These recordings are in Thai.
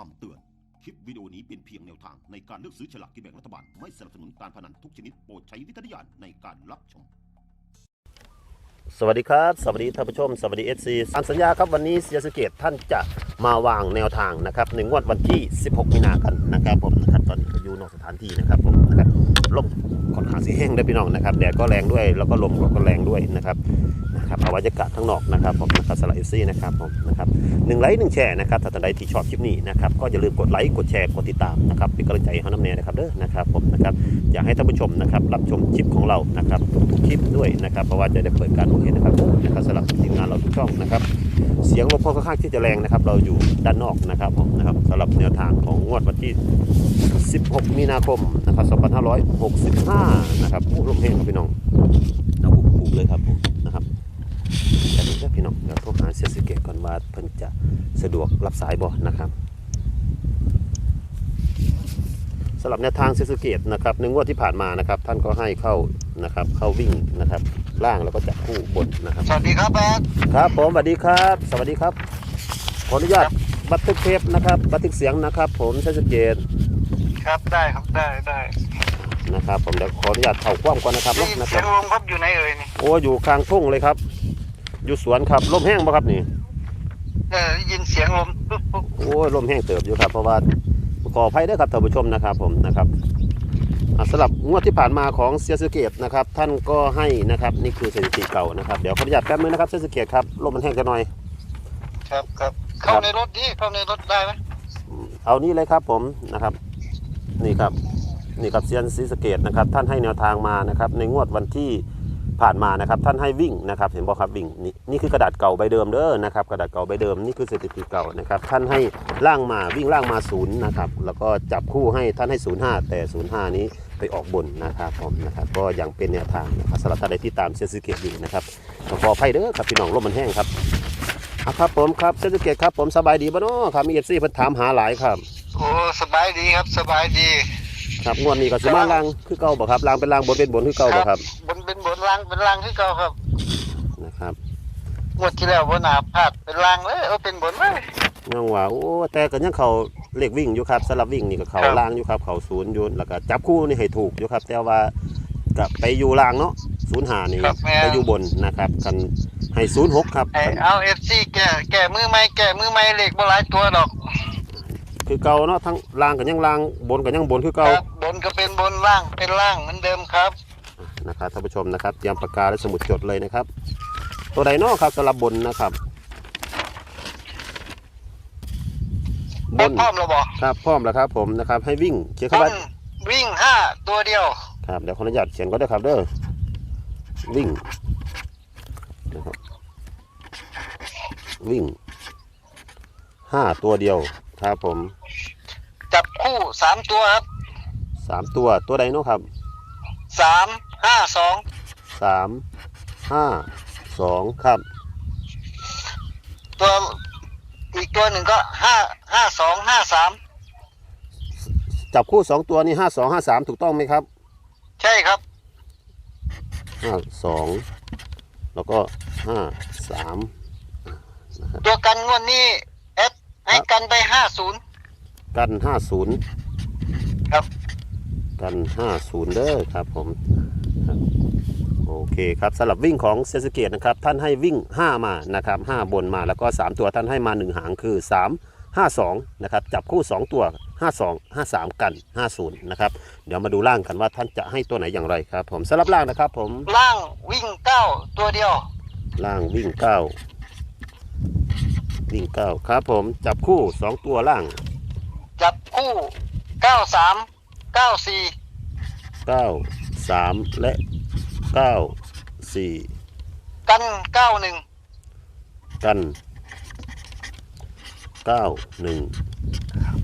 คำเตือน คลิปวิดีโอนี้เป็นเพียงแนวทางในการเลือกซื้อฉลากกินแบ่งรัฐบาล ไม่สนับสนุนการพนันทุกชนิดโปรดใช้วิจารณญาณในการรับชม สวัสดีครับ สวัสดีท่านผู้ชม สวัสดีเอฟซีตามสัญญาครับวันนี้เสียสเกตท่านจะมาวางแนวทางนะครับในงวดวันที่ 16 มีนากันนะครับผมนะครับตอนนี้ก็อยู่นอกสถานที่นะครับผมนะครับลมค่อนข้างสีแห้งได้พี่น้องนะครับแดดก็แรงด้วยแล้วก็ลมก็แรงด้วยนะครับ นะครับเอาบรรยากาศข้างนอกนะครับผมนะครับสำหรับเอฟซีนะครับผมนะครับหนึ่งไลค์หนึ่งแชร์นะครับถ้าท่านใดที่ชอบคลิปนี้นะครับก็อย่าลืมกดไลค์กดแชร์กดติดตามนะครับเป็นกำลังใจให้น้ำแน่นะครับเด้อนะครับผมนะครับอยากให้ท่านผู้ชมนะครับรับชมคลิปของเรานะครับทุกคลิปด้วยนะครับเพราะว่าจะได้เปิดการมอเห็นะครับนะครับสำหรับทีมงานเราทุกช่องนะครับเสียงลมค่อนข้างที่จะแรงนะครับเราอยู่ด้านนอกนะครับผมนะครับสำหรับแนวทางของงวดวันที่ 16 มีนาคมนะครับ2565 นะครับผู้ร่วมเพลงครับพี่น้องเอาบุกบุกเลยครับผมนะครับแต่นี้ พี่น้องเดี๋ยวโทรหาเสียสิเกตก่อนว่าเพิ่นจะสะดวกรับสายบ่นะครับสำหรับแนวทางเซซูเกตนะครับในงวดที่ผ่านมานะครับ ท่านก็ให้เข้านะครับ เข้าวิ่งนะครับ ล่างแล้วก็จับคู่บนนะครับ สวัสดีครับแบดครับผมสวัสดีครับ สวัสดีครับขออนุญาตบันทึกเทปนะครับบันทึกเสียงนะครับ ผมเซซูเกตครับได้ครับได้ได้นะครับ ผมเดี๋ยวขออนุญาตเข่าคว่ำก่อนนะครับนี่เนาะนะคเสีรัยบงลมครับอยู่ไหนเอ่ยนี่โอ้อยู่กลางทุ่งเลยครับ อยู่สวนครับลมแห้งปะครับนี่เออได้ยินเสียงลมปุ๊บปุ๊บโอ้ยลมแห้งเติบอยู่ครับเพราะว่าขออภัยด้วยครับท่านผู้ชมนะครับผมนะครับอะสำหรับงวดที่ผ่านมาของเซียสเกตนะครับท่านก็ให้นะครับนี่คือสถิติเก่านะครับเดี๋ยวขออนุญาตแป๊บนึงนะครับเซียสเกตครับลมมันแห้งจะหน่อย ครับครับเข้าในรถดิเข้าในรถได้ไหมอืมเอานี่เลยครับผมนะครับ นี่ครับนี่ครับเซียนซีสเกตนะครับท่านให้แนวทางมานะครับในงวดวันที่ ผ่านมานะครับท่านให้วิ่งนะครับ เห็นบอกครับวิ่งนี่นี่คือกระดาษเก่าใบเดิมเด้อนะครับกระดาษเก่าใบเดิมนี่คือสถิติเก่านะครับท่านให้ล่างมาวิ่งล่างมาศูนย์นะครับแล้วก็จับคู่ให้ท่านให้ศูนย์ห้าแต่ศูนย์ห้านี้ไปออกบนนะครับผมนะครับก็ยังเป็นแนวทางนะครับสำหรับท่านใดที่ตามเซียนซีสเกตอยู่นะครับก็ขออภัยเด้อครับพี่น้องลมมันแห้งครับอะครับผมครับเซียนซีสเกตครับผมสบายดีบ่เนาะครับมีเอฟซีเพิ่นถามหาหลายครับโอ้สบายดีครับสบายดี ครับงวดนี้ก็สิมาลางคือเก่าบ่ครับลางเป็นลางบนเป็นบนคือเก่าบ่ครับบนเป็นบ นล่างเป็นล่างที่เก่าครับนะครับงวดที่แล้วบนหนาพลาดเป็นล่างเลยเออเป็นบนเลยยังว่าโอ้แต่ก็ยังเขาเลขวิ่งอยู่ครับสลับวิ่งนี่ก็เขาครับล่างอยู่ครับ เขาศูนย์อยู่แล้วก็จับคู่นี่ให้ถูกอยู่ครับ แต่ว่าก็ไปอยู่ล่างเนาะศูนย์หานี่ครับแม่ไปอยู่บนนะครับกันให้ศูนย์หกครับไอเอาเอฟซีแก่แก่มือไม่แก่มือไม่เหล็กบ่หลายตัวดอก คือเก่าเนาะทั้งล่างก็ยังล่างบนก็ยังบนคือคเก่ารับบนก็เป็นบนล่างเป็นล่างเหมือนเดิมครับ นะครับท่านผู้ชมนะครับเตรียมปากกาและสมุดจดเลยนะครับ ตัวใดเนาะครับสลับบนนะครับบบนนพร้อมแล้วบอกครับพร้อมแล้วครับ ผมนะครับ ให้วิ่งเขียนบเข้าไปนวิ่งห้าตัวเดียว ครับเดี๋ยวขออนุญาตเขียนก็ได้ครับเด้อวิ่งนะครับวิ่งห้าตัวเดียวครับผม จับคู่สามตัวครับสามตัวตัวใดเนาะครับสาม ห้าสองสามห้าสองครับตัวอีกตัวหนึ่งก็ห้าห้าสองห้าสามจับคู่สองตัวนี้ห้าสองห้าสามถูกต้องไหมครับใช่ครับห้าสองแล้วก็ห้าสามตัวกันงวดนี้เอสให้กันไปห้าศูนย์กันห้าศูนย์ครับ กันห้าศูนย์เด้อครับผมครับ โอเคครับสำหรับวิ่งของเซสเกตนะครับท่านให้วิ่ง 5 มานะครับ5บนมาแล้วก็ 3 ตัวท่านให้มา 1 หางคือ 3 5 2นะครับจับคู่ 2 ตัว 52 53 กัน 50นะครับเดี๋ยวมาดูล่างกันว่าท่านจะให้ตัวไหนอย่างไรครับ ผมสำหรับล่างนะครับผมล่างวิ่งเก้าตัวเดียว ล่างวิ่ง 9 วิ่ง 9 ครับผมจับคู่ 2 ตัวล่าง จับคู่เก้า สามเก้าสี่9 3และ9 4กันเก้าหนึ่งกันเก้าหนึ่ง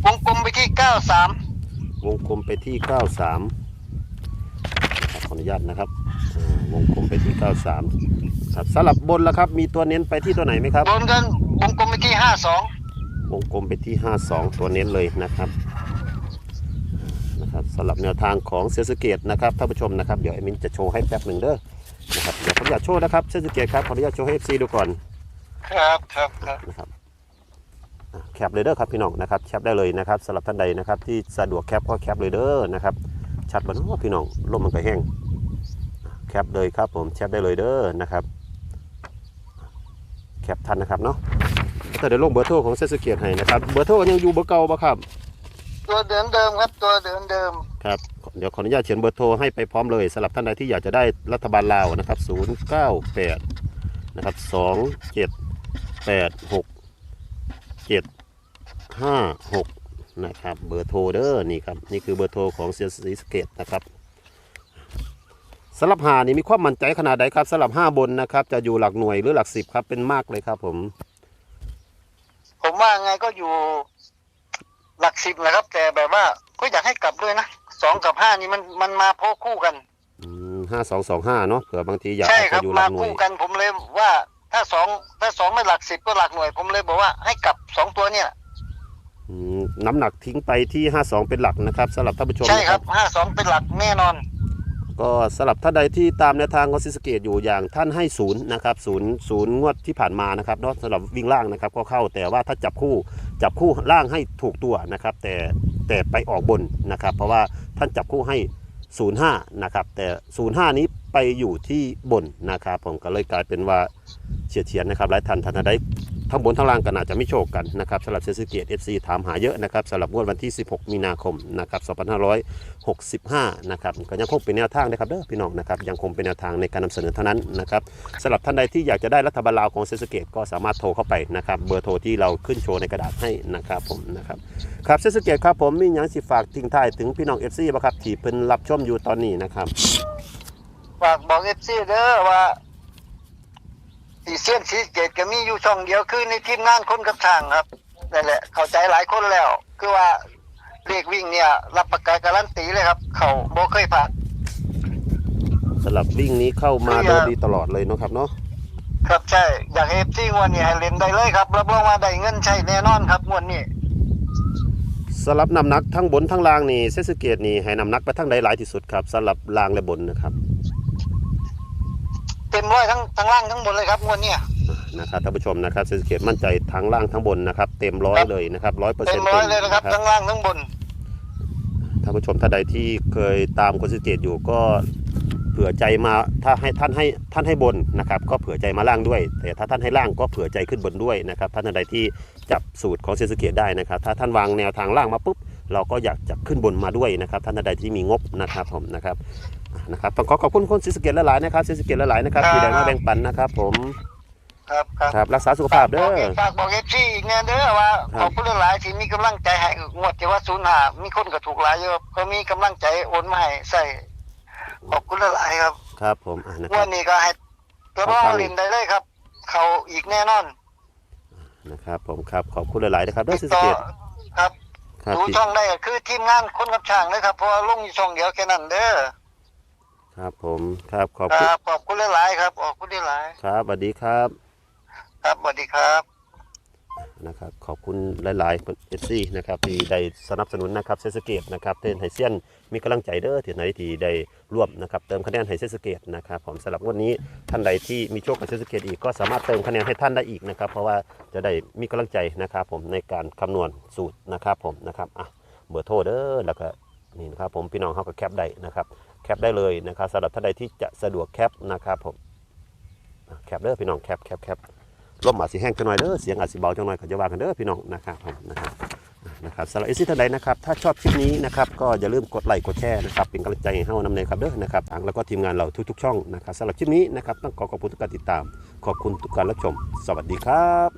วงกลมไปที่เก้าสามวงกลมไปที่เก้าสามขออนุญาตนะครับอ่าวงกลมไปที่เก้าสามครับสลับบนแล้วครับ มีตัวเน้นไปที่ตัวไหนไหมครับ บนกันวงกลมไปที่ห้าสองวงกลมไปที่ห้าสองตัวเน้นเลยนะครับ นะครับสำหรับแนวทางของเซสเกตนะครับท่านผู้ชมนะครับเดี๋ยวไอ้มินจะโชว์ให้แป๊บหนึ่งเด้อนะครับเดี๋ยวผมอยากโชว์นะครับเซสเกตครับขออนุญาตโชว์ให้เอฟซีดูก่อนครับครับครับนะครับอะแคปเลยเด้อครับพี่น้องนะครับแคปได้เลยนะครับสำหรับท่านใดนะครับที่สะดวกแคปก็แคปเลยเด้อนะครับชัดบ่เนาะพี่น้องลมมันก็แห้งแคปเลยครับผมแคปได้เลยเด้อนะครับแคปทันนะครับเนาะแต่เดี๋ยวลงเบอร์โทรของเซสเกียรให้นะครับเบอร์โทรยังอยู่เบอร์เก่าปะครับ ตัวเดิมเดิมครับ ตัวเดิมเดิมครับเดี๋ยวขออนุญาตเขียนเบอร์โทรให้ไปพร้อมเลยสำหรับท่านใดที่อยากจะได้รัฐบาลลาวนะครับ 098 นะครับ 2786นะครับ เบอร์โทรเด้อนี่ครับ นี่คือเบอร์โทรของเซียสีสะเกตนะครับสำหรับหานี่มีความมั่นใจขนาดใดครับสำหรับห้าบนนะครับ จะอยู่หลักหน่วยหรือหลักสิบครับเป็นมากเลยครับผม ผมว่าไงก็อยู่ หลักสิบนะครับ แต่แบบว่าก็อยากให้กลับด้วยนะสองกับห้านี่มันมันมาโพคู่กัน ห้าสองสองห้าเนาะเผื่อบางทีอยากใช่อาจครัจะบอยู่หลัมากหน่วยคู่กันผมเลยว่าถ้าสองถ้าสองไม่หลักสิบก็หลักหน่วย ผมเลยบอกว่าให้กลับสองตัวเนี่ย อืมน้ำหนักทิ้งไปที่52เป็นหลักนะครับสำหรับท่านผู้ชมใช่นะคครัรับบห้าสองเป็นหลักแน่นอน ก็สำหรับท่านใดที่ตามแนวทางของซิสเกตอยู่อย่างท่านให้ศูนย์นะครับศูนย์ศูนย์งวดที่ผ่านมานะครับเนาะสำหรับวิ่งล่างนะครับก็เข้าแต่ว่าถ้าจับคู่จับคู่ล่างให้ถูกตัวนะครับ แต่แต่ไปออกบนนะครับ เพราะว่าท่านจับคู่ให้ 05นะครับแต่ 05 นี้ไปอยู่ที่บนนะครับ ผมก็เลยกลายเป็นว่าเฉียดเฉียนนะครับหลายท่านท่านใด ทั้งบนทั้งล่างก็น่าจะไม่โชคกันนะครับสำหรับเซสเกตเอฟซีถามหาเยอะนะครับสำหรับงวดวันที่ 16 มีนาคมนะครับ2565 นะครับก็ยังคงเป็นแนวทางนะครับเด้อพี่น้องนะครับยังคงเป็นแนวทางในการนำเสนอเท่านั้นนะครับสำหรับท่านใดที่อยากจะได้รัฐบาลลาวของเซสเกตก็สามารถโทรเข้าไปนะครับเบอร์โทรที่เราขึ้นโชว์ในกระดาษให้นะครับผมนะครับครับเซสเกตครับผมมีหยังสิฝากทิ้งท้ายถึงพี่น้องเอฟซีบ่ครับที่เพิ่นรับชมอยู่ตอนนี้นะครับฝากบอกเอฟซีเด้อว่า สีเสียนสีเกตก็มีอยู่ช่องเดียวคือในทีมงานคนกับทางครับนั่นแหละเข้าใจหลายคนแล้ว คือว่าเลขวิ่งเนี่ย รับประกันการันตีเลยครับ เขาบ่เคยผ่านสำหรับวิ่งนี้เข้ามาคืออโดย่ายดีตลอดเลยเนาะครับเนาะครับใช่อยากให้เอฟซีงวันนี้ให้เล่นได้เลยครับรับรองว่าได้เงินใช้แน่นอนครับงวดนี้สำหรับน้ำหนักทั้งบนทั้งล่างนี่เซสเกตนี่ให้น้ำหนักไปทั้งใดหลายที่สุดครับสำหรับล่างและบนนะครับเต็มร้อยทั้งทั้งล่างทั้งบนเลยครับงวดเนี้ยนะครับท่านผู้ชมนะครับเซสเกตมั่นใจทั้งล่างทั้งบนนะครับ เต็มร้อยครับเลยนะครับร้อยเปอร์เต็เซ็นมต์ร้อยเลยนะครับทั้งล่างทั้งบนท่านผู้ชมท่านใดที่เคยตามคนเซสเกตอยู่ก็เผื่อใจมาถ้าให้ท่านให้ท่านให้บนนะครับ ก็เผื่อใจมาล่างด้วย แต่ถ้าท่านให้ล่างก็เผื่อใจขึ้นบนด้วยนะครับท่านใดที่จับสูตรของเซสเกตได้นะครับ ถ้าท่านวางแนวทางล่างมาปุ๊บ เราก็อยากจะขึ้นบนมาด้วยนะครับท่านใดที่มีงบนะครับผมนะครับอะนะครับต้องขอขอบคุณคนซิสเกตหลายๆนะครับซิสเกตหลายๆนะครับที่ได้มาแบ่งปันนะครับ ผมครับครับครับรักษาสุขภาพเด้อฝากบอกเอฟซีอีกแน่เด้อว่าครับขอบคุณหลายๆที่มีกำลังใจให้งวดที่ว่าศูนย์หามีคนก็ถูกหลายเยอะก็มีกำลังใจโอนมาให้ใส่ขอบคุณหลายๆครับ ครับผมอะนะคงรัวบดนี้ก็ให้กระบอกครับลินได้เลยครับ เขาอีกแน่นอนนะครับผมครับขอบคุณหลายๆนะครับเด้อซิติดสต่อเกตครับครับ ดูที่ช่องได้ก็คือทีมงานคนกับช่างเลยครับเพราะว่าลงอยู่ช่องเดียวแค่นั้นเด้อครับผมครับขอบคคุณรับขอบคุณหลายๆครับขอบคุณหลายครับสวัสดีครับ ๆครับสวัสดีครับ นะครับขอบคุณหลายๆเอฟซีนะครับที่ได้สนับสนุนนะครับเซสเกตนะครับเทนไฮเซียนมีกำลังใจเด้อที่ไหนที่ได้ร่วมนะครับเติมคะแนนให้เซสเกตนะครับผมสำหรับวันนี้ท่านใดที่มีโชคกับเซสเกตอีกก็สามารถเติมคะแนนให้ท่านได้อีกนะครับเพราะว่าจะได้มีกำลังใจนะครับผมในการคำนวณสูตรนะครับผมนะครับอะเบอร์โทรเด้อแล้วก็นี่นะครับผมพี่น้องเขาก็แคปได้นะครับแคปได้เลยนะครับสำหรับท่านใดที่จะสะดวกแคปนะครับผมแคปเด้อพี่น้องแคปแคปแคป ลมอาจสิแห้งจังหน่อยเด้อเสียงอาจสิเบาจังหน่อยก็จะว่ากันเด้อพี่น้องนะครับผมนะครับนะครับสำหรับเอซิท่านใดนะครับถ้าชอบคลิปนี้นะครับก็อย่าลืมกดไลค์กดแชร์นะครับเป็นกำลังใจให้เฮานำเนยครับเด้อนะครับทางแล้วก็ทีมงานเราทุกๆ ช่องนะครับสำหรับคลิปนี้นะครับต้องขอขอบคุณทุกการติดตาม ขอบคุณทุกการรับชม สวัสดีครับ